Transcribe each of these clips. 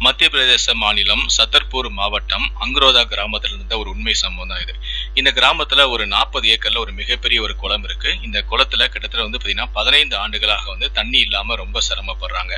மத்திய பிரதேச மாநிலம் சத்தர்பூர் மாவட்டம் அங்குரோதா கிராமத்தில் இருந்த ஒரு உண்மை சம்பவம் தான் இது. இந்த கிராமத்துல ஒரு நாற்பது ஏக்கர்ல ஒரு மிகப்பெரிய ஒரு குளம் இருக்கு. இந்த குளத்துல கிட்டத்தட்ட வந்து பாத்தீங்கன்னா பதினைந்து ஆண்டுகளாக வந்து தண்ணி இல்லாம ரொம்ப சிரமப்படுறாங்க.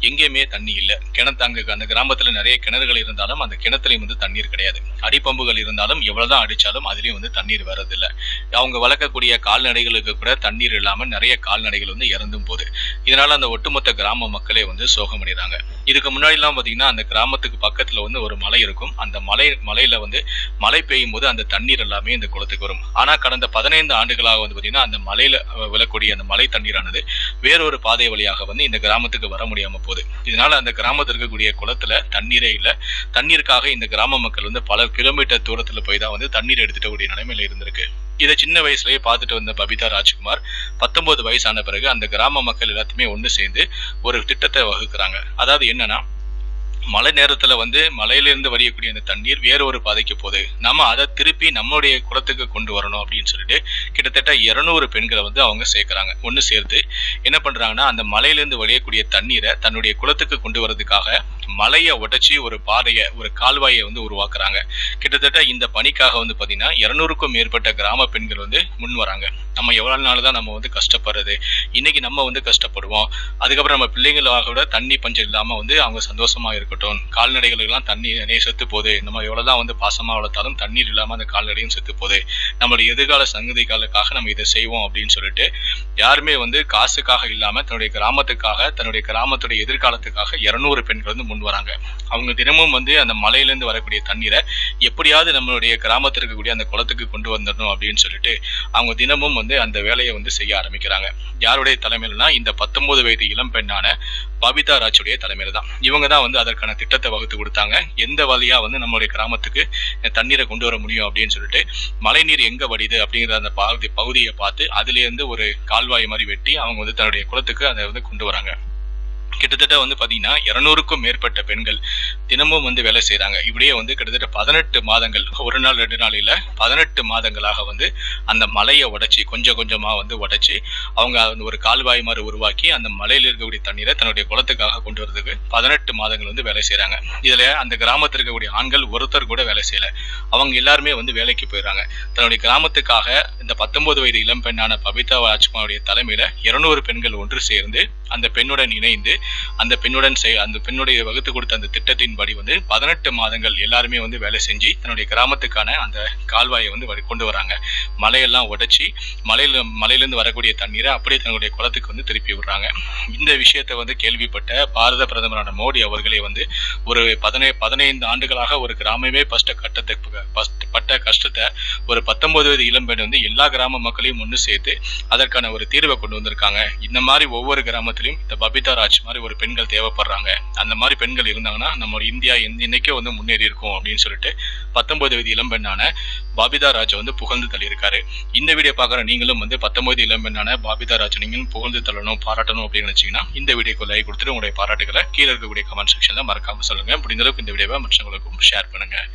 எங்கேயுமே தண்ணி இல்ல. கிணத்தாங்க அந்த கிராமத்துல நிறைய கிணறுகள் இருந்தாலும் அந்த கிணத்துலயும் வந்து தண்ணீர் கிடையாது. அடிப்பம்புகள் இருந்தாலும் எவ்வளவுதான் அடிச்சாலும் அதுலயும் வந்து தண்ணீர் வர்றதில்ல. அவங்க வளர்க்கக்கூடிய கால்நடைகளுக்கு கூட தண்ணீர் இல்லாம நிறைய கால்நடைகள் வந்து இறந்தும் போகுது. இதனால அந்த ஒட்டுமொத்த கிராம மக்களே வந்து சோகம் அடைறாங்க. இதுக்கு முன்னாடி எல்லாம் பாத்தீங்கன்னா அந்த கிராமத்துக்கு பக்கத்துல வந்து ஒரு மலை இருக்கும். அந்த மலை மலையில வந்து மழை பெய்யும் போது அந்த தண்ணீர் எல்லாமே இந்த குளத்துக்கு வரும். ஆனா கடந்த பதினைந்து ஆண்டுகளாக வந்து பாத்தீங்கன்னா அந்த மலையில விழக்கூடிய அந்த மலை தண்ணீரானது வேறொரு பாதை வழியாக வந்து இந்த கிராமத்துக்கு வர முடியாம போகுது. இதனால அந்த கிராமத்தில் இருக்கக்கூடிய குளத்துல தண்ணீரே இல்லை. தண்ணீருக்காக இந்த கிராம மக்கள் வந்து பல கிலோமீட்டர் தூரத்துல போய் தான் வந்து தண்ணீர் எடுத்துட்டு கூடிய நிலைமையில இருந்திருக்கு. இதை சின்ன வயசுலயே பார்த்துட்டு வந்த பபிதா ராஜ்குமார் பத்தொன்பது வயசான பிறகு அந்த கிராம மக்கள் எல்லாத்தையுமே ஒன்று சேர்ந்து ஒரு திட்டத்தை வகுக்கிறாங்க. அதாவது என்னன்னா மழை நேரத்துல வந்து மலையிலிருந்து வரையக்கூடிய அந்த தண்ணீர் வேற ஒரு பாதைக்கு போகுது. நம்ம அதை திருப்பி நம்மளுடைய குளத்துக்கு கொண்டு வரணும் அப்படின்னு சொல்லிட்டு கிட்டத்தட்ட இருநூறு பெண்களை வந்து அவங்க சேர்க்குறாங்க. ஒன்று சேர்த்து என்ன பண்றாங்கன்னா அந்த மலையிலிருந்து வழியக்கூடிய தண்ணீரை தன்னுடைய குளத்துக்கு கொண்டு வரதுக்காக மலையை உடைச்சி ஒரு பாதையை ஒரு கால்வாயை வந்து உருவாக்குறாங்க. கிட்டத்தட்ட இந்த பணிக்காக வந்து பார்த்தீங்கன்னா இருநூறுக்கும் மேற்பட்ட கிராம பெண்கள் வந்து முன் வராங்க. நம்ம எவ்வளவு நாள் தான் நம்ம வந்து கஷ்டப்படுறது. இன்னைக்கு நம்ம வந்து கஷ்டப்படுவோம். அதுக்கப்புறம் நம்ம பிள்ளைங்களாக கூட தண்ணி பஞ்சம் இல்லாமல் வந்து அவங்க சந்தோஷமா இருக்கட்டும். கால்நடைகளுக்கெல்லாம் தண்ணி நிறைய செத்து போகுது. நம்ம எவ்வளவுதான் வந்து பாசமாக வளர்த்தாலும் தண்ணீர் இல்லாமல் அந்த கால்நடையும் செத்து போகுது. நம்மளுடைய எதிர்கால சங்கதிகளுக்காக நம்ம இதை செய்வோம் அப்படின்னு சொல்லிட்டு யாருமே வந்து காசுக்காக இல்லாமல் தன்னுடைய கிராமத்துக்காக தன்னுடைய கிராமத்துடைய எதிர்காலத்துக்காக இருநூறு பெண்கள் வந்து கொண்டு வராங்க. அவங்க தினமும் வந்து அந்த மலையிலேருந்து வரக்கூடிய தண்ணீரை எப்படியாவது நம்மளுடைய கிராமத்தில் இருக்கக்கூடிய அந்த குளத்துக்கு கொண்டு வந்துடணும் அப்படின்னு சொல்லிட்டு அவங்க தினமும் வந்து அந்த வேலையை வந்து செய்ய ஆரம்பிக்கிறாங்க. யாருடைய தலைமையிலனா இந்த பத்தொன்பது வயது இளம் பெண்ணான பபிதா ராஜுடைய தலைமையில தான். இவங்க தான் வந்து அதற்கான திட்டத்தை வகுத்து கொடுத்தாங்க. எந்த வழியாக வந்து நம்மளுடைய கிராமத்துக்கு தண்ணீரை கொண்டு வர முடியும் அப்படின்னு சொல்லிட்டு மழைநீர் எங்கே வடியுது அப்படிங்கிற அந்த பகுதி பகுதியை பார்த்து அதுலேருந்து ஒரு கால்வாய் மாதிரி வெட்டி அவங்க வந்து தன்னுடைய குளத்துக்கு அதை வந்து கொண்டு வராங்க. கிட்டத்தட்ட வந்து பார்த்தீங்கன்னா இரநூறுக்கும் மேற்பட்ட பெண்கள் தினமும் வந்து வேலை செய்கிறாங்க இப்படியே வந்து கிட்டத்தட்ட பதினெட்டு மாதங்கள் ஒரு நாள் ரெண்டு நாள் பதினெட்டு மாதங்களாக வந்து அந்த மலையை உடைச்சி கொஞ்சம் கொஞ்சமாக வந்து உடைச்சி அவங்க அந்த ஒரு கால்வாய் மாதிரி உருவாக்கி அந்த மலையில் இருக்கக்கூடிய தண்ணீரை தன்னுடைய குளத்துக்காக கொண்டு வரதுக்கு பதினெட்டு மாதங்கள் வந்து வேலை செய்கிறாங்க இதில் அந்த கிராமத்தில் இருக்கக்கூடிய ஆண்கள் ஒருத்தர் கூட வேலை செய்யலை. அவங்க எல்லாருமே வந்து வேலைக்கு போயிடுறாங்க. தன்னுடைய கிராமத்துக்காக இந்த பத்தொன்பது வயது இளம் பெண்ணான பபிதா ராஜ்குமாருடைய தலைமையில இருநூறு பெண்கள் ஒன்று சேர்ந்து அந்த பெண்ணுடன் இணைந்து அந்த பெண்ணுடன் செய் அந்த பெண்ணுடைய வகுத்து கொடுத்த அந்த திட்டத்தின்படி வந்து பதினெட்டு மாதங்கள் எல்லாருமே வந்து வேலை செஞ்சு தன்னுடைய கிராமத்துக்கான அந்த கால்வாயை வந்து கொண்டு வராங்க. மலையெல்லாம் உடைச்சி மலையில மலையிலிருந்து வரக்கூடிய தண்ணீரை அப்படியே தன்னுடைய குளத்துக்கு வந்து திருப்பி விடுறாங்க. இந்த விஷயத்தை வந்து கேள்விப்பட்ட பாரத பிரதமரான மோடி அவர்களே வந்து ஒரு பதினை பதினைந்து ஆண்டுகளாக ஒரு கிராமமே பட்ட அவங்க பஸ்ட்- பட்ட கஷ்டத்தை ஒரு பத்தொன்பது வயது இளம்பெண் வந்து எல்லா கிராம மக்களையும் ஒன்று சேர்த்து அதற்கான ஒரு தீர்வை கொண்டு வந்திருக்காங்க. இந்த மாதிரி ஒவ்வொரு கிராமத்திலையும் இந்த பபிதா ராஜ் மாதிரி ஒரு பெண்கள் தேவைப்படுறாங்க. அந்த மாதிரி பெண்கள் இருந்தாங்கன்னா நம்ம இந்தியா இன்னைக்கே வந்து முன்னேறி இருக்கும் அப்படின்னு சொல்லிட்டு பத்தொன்பது வயது இளம்பெண்ணான பாபிதா ராஜ் வந்து புகழ்ந்து தள்ளியிருக்காரு. இந்த வீடியோ பார்க்குற நீங்களும் வந்து பத்தொன்பது இளம்பெண்ணான பாபிதா ராஜ் நீங்களும் புகழ்ந்து தள்ளணும் பாராட்டணும் அப்படின்னு நினைச்சீங்கன்னா இந்த வீடியோக்கு லைக் கொடுத்துட்டு உங்களுடைய பாராட்டுகளை கீழே இருக்கக்கூடிய கமெண்ட் செக்ஷனில் மறக்காமல் சொல்லுங்கள் முடிந்த அளவுக்கு இந்த வீடியோவை மற்றவங்களுக்கும் ஷேர் பண்ணுங்க.